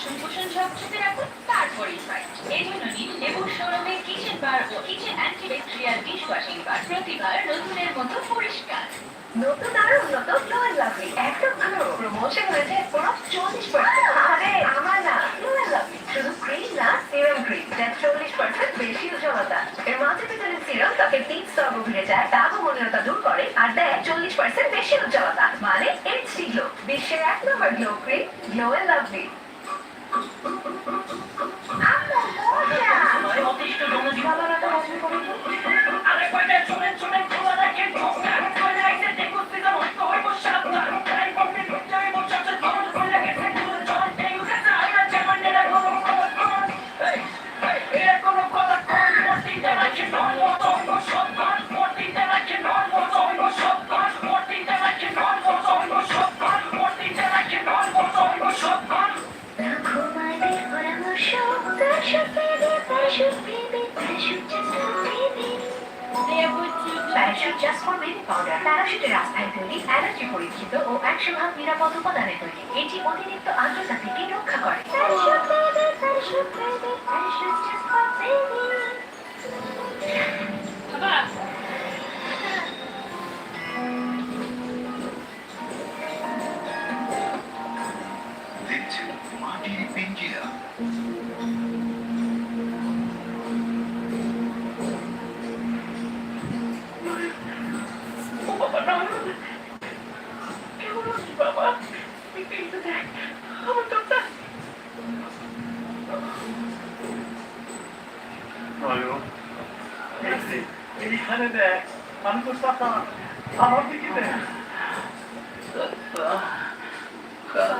বাসন কোসন সব ছেপে রাখুন তারপরেই ফ্রাই এই জন্য নিন লেবুর শোরুমে কিচেন বার ও কিচেন অ্যান্টিব্যাকটেরিয়াল ডিশওয়াশিং বার প্রতিবার নতুনের মতো পরিষ্কার। নতুন আর উন্নত ফ্লোয়ার লাভলি একদম ভালো প্রমোশন হয়েছে পুরো চল্লিশ পার্সেন্ট আরে আমার না ফ্লোয়ার লাভলি শুধু ক্রিম না সিরাম ক্রিম যা চল্লিশ পার্সেন্ট বেশি উজ্জ্বলতা এর মাঝে ভিটামিন সিরাম তাকে তিন স্তর গভীরে যায় দাগ ও দূর করে আর দেয় চল্লিশ পার্সেন্ট বেশি উজ্জ্বলতা। মানে এইচডি গ্লো বিশ্বের এক নম্বর গ্লো ক্রিম গ্লো এ লাভলি প্যারাশুটের রাস্তায় তৈরি অ্যালার্জি পরীক্ষিত ও একশো ভাগ নিরাপদ উপাদানে তৈরি। এটি অতিরিক্ত আর্দ্রতা থেকে রক্ষা করে। Parachute baby. এইখানে দেখ মানুষ আমার দিকে দেখ